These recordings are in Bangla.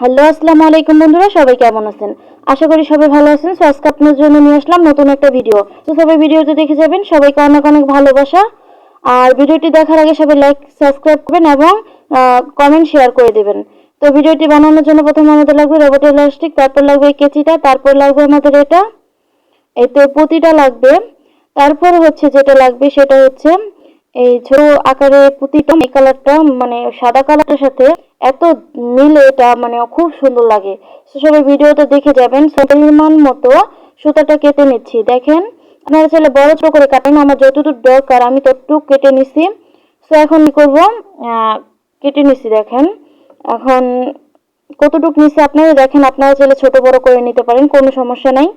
হ্যালো, আসসালামু আলাইকুম বন্ধুরা, সবাই কেমন আছেন? আশা করি সবাই ভালো আছেন। সো আজকে আপনার জন্য নিয়ে আসলাম নতুন একটা ভিডিও তো সবাই ভিডিওতে দেখে যাবেন, সবাইকে অনেক অনেক ভালোবাসা। আর ভিডিওটি দেখার আগে সবাই লাইক সাবস্ক্রাইব করবেন এবং কমেন্ট শেয়ার করে দেবেন। তো ভিডিওটি বানানোর জন্য প্রথমে আমাদের লাগবে রবট ইলাস্টিক তারপর লাগবে কেচিটা, তারপর লাগবে আমাদের এটা। এতে পুঁতিটা লাগবে। তারপর হচ্ছে যেটা লাগবে সেটা হচ্ছে এই ছোট আকারের পুঁতিটা এই কালারটা মানে সাদা কালারটার সাথে এত মিলে এটা মানে খুব সুন্দর লাগে। সবাই ভিডিওটা দেখে যাবেন। পরিমাণ মতো সুতাটা কেটে নিচ্ছি। দেখেন, আপনারা চাইলে বড় ছোট করে কাটেন, আমার যতটুকু দরকার আমি ততটুকু কেটে নিছি। তো এখন কি করব? কেটে নিছি, দেখেন। এখন কতটুকু নিচে আপনারা দেখেন, আপনারা চাইলে ছোট বড় করে নিতে পারেন, কোনো সমস্যা নাই।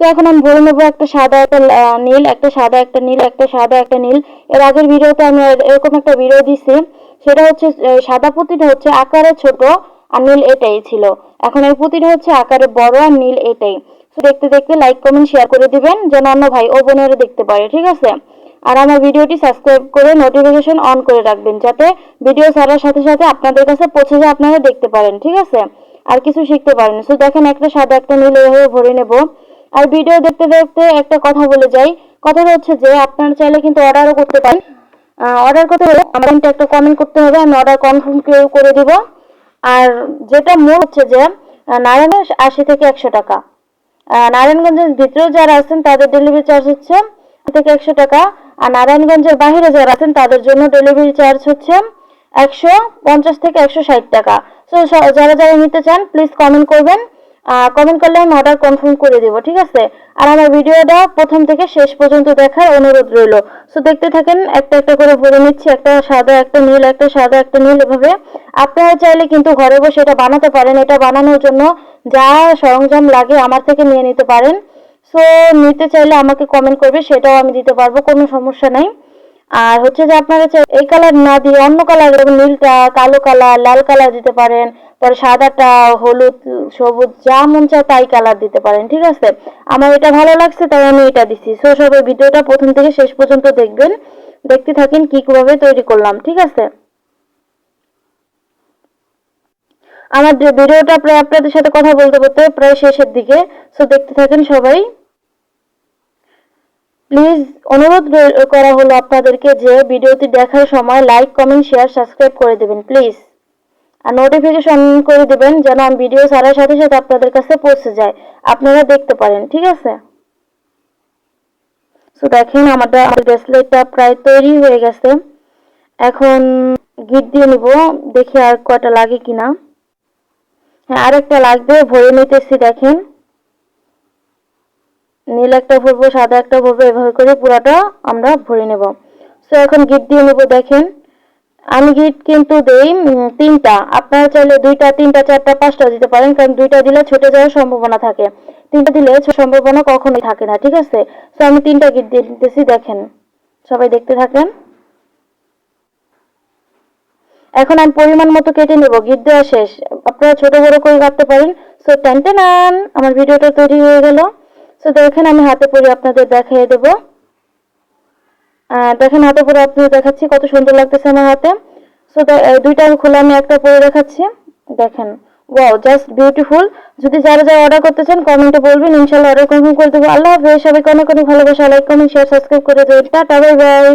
তো এখন আমি ভরে নেব একটা সাদা একটা নীল, একটা সাদা একটা নীল, একটা সাদা একটা নীল। এর আগের ভিডিওতে আমি এরকম একটা ভিডিও দিছি। সেটা হচ্ছে সাদা পুঁতিটা হচ্ছে আকারে ছোট আর নীল এটাই ছিল। এখন এই পুঁতিটা হচ্ছে আকারে বড় আর নীল এটাই। তো দেখতে দেখতে লাইক কমেন্ট শেয়ার করে দিবেন, যেন অন্য ভাই ও বোনেরা দেখতে পারে, ঠিক আছে? আর আমার ভিডিওটি সাবস্ক্রাইব করে নোটিফিকেশন অন করে রাখবেন, যাতে ভিডিও ছাড়ার সাথে সাথে আপনাদের কাছে পৌঁছে যায়, আপনারা দেখতে পারেন, ঠিক আছে? আর কিছু শিখতে পারেন। সো দেখেন একটা সাদা একটা নীল এভাবে ভরে নেব। আর ভিডিও দেখতে দেখতে একটা কথা বলে যাই। কথাটা হচ্ছে যে, আপনারা চাইলে কিন্তু অর্ডারও করতে পারেন। অর্ডার করতে হলে আমার কিন্তু একটা কমেন্ট করতে হবে, আমি অর্ডার কনফার্ম করে দিব। আর যেটা মূল হচ্ছে যে নারায়ণগঞ্জ আশি থেকে একশো টাকা। নারায়ণগঞ্জের ভিতরেও যারা আছেন, তাদের ডেলিভারি চার্জ হচ্ছে থেকে একশো টাকা। আর নারায়ণগঞ্জের বাইরে যারা আছেন, তাদের জন্য ডেলিভারি চার্জ হচ্ছে একশো পঞ্চাশ থেকে একশো ষাট টাকা। সো যারা যারা নিতে চান প্লিজ কমেন্ট করবেন। কমেন্ট করলে আমি অর্ডার কনফার্ম করে দেবো, ঠিক আছে? আর আমার ভিডিওটা প্রথম থেকে শেষ পর্যন্ত দেখার অনুরোধ রইল। সো দেখতে থাকেন, একটা একটা করে ভরে নিচ্ছি, একটা সাদা, একটা নীল, একটা সাদা, একটা নীল এভাবে। আপনারা চাইলে কিন্তু ঘরে বসে এটা বানাতে পারেন, এটা বানানোর জন্য যা সরঞ্জাম লাগে আমার থেকে নিয়ে নিতে পারেন। সো নিতে চাইলে আমাকে কমেন্ট করবে, সেটাও আমি দিতে পারব, কোনো সমস্যা নাই। আর হচ্ছে যে আপনারা এই কালার না দিয়ে অন্য কালার নীলটা, কালো কালার লাল কালার দিতে পারেন। পরে সাদাটা, হলুদ, সবুজ, যা মন চায় তাই কালার দিতে পারেন, ঠিক আছে? আমার এটা ভালো লাগছে, তাই আমি এটা দিচ্ছি সো সবাই ভিডিওটা প্রথম থেকে শেষ পর্যন্ত দেখবেন, দেখতে থাকেন কি কীভাবে তৈরি করলাম, ঠিক আছে? আমার ভিডিওটা প্রায় আপনাদের সাথে কথা বলতে বলতে প্রায় শেষের দিকে সো দেখতে থাকেন সবাই। প্লিজ অনুরোধ করা হলো আপনাদেরকে যে ভিডিওটি দেখার সময় লাইক কমেন্ট শেয়ার সাবস্ক্রাইব করে দেবেন প্লিজ আর নোটিফিকেশন করে দেবেন যেন আমি ভিডিও ছাড়ার সাথে সাথে আপনাদের কাছে পৌঁছে যায় আপনারা দেখতে পারেন, ঠিক আছে? সো দেখেন, আমাদের, আমার ব্রেসলেটটা প্রায় তৈরি হয়ে গেছে। এখন গিট দিয়ে নিব, দেখি আর কয়টা লাগে কিনা। হ্যাঁ আরেকটা লাগবে, ভরে নিতেছি, দেখেন। নীল একটা ভরবো, সাদা একটা ভরবো, এভাবে করে পুরাটা আমরা ভরে নেব। সো এখন গিট দিয়ে নেব, দেখেন। আমি গিট কিন্তু দেই তিনটা। আপনারা চাইলে দুইটা, তিনটা, চারটা, পাঁচটা দিতে পারেন, কারণ দুইটা দিলে ছুটে যাওয়ার সম্ভাবনা থাকে। তিনটা দিলে সম্ভাবনা কখনোই থাকে না, ঠিক আছে? তো আমি তিনটা গিট দিয়ে দিতেছি, দেখেন। সবাই দেখতে থাকেন? এখন আমি পরিমাণ মতো কেটে নেব গিট দেওয়া শেষ। আপনারা ছোট বড় করে কাটতে পারেন। সো নান আমার ভিডিওটা তৈরি হয়ে গেল। সো দেখেন, আমি হাতে পরে আপনাদের দেখিয়ে দেবো। দেখেন হাতে পরে আপনি দেখাচ্ছি কত সুন্দর লাগতেছে আমার হাতে। সো দুইটা আমি খোলা আমি একটা পরে দেখাচ্ছি। দেখেন ওয়াও জাস্ট বিউটিফুল যদি যারা যারা অর্ডার করতে চান কমেন্টে বলবেন ইনশাল্লাহ অর্ডার কনফার্ম করে দেবো। আল্লাহ হাফেজ, সবাইকে অনেক অনেক ভালোবাসা। লাইক কমেন্ট শেয়ার সাবস্ক্রাইব করে দেবেন। Tata bye bye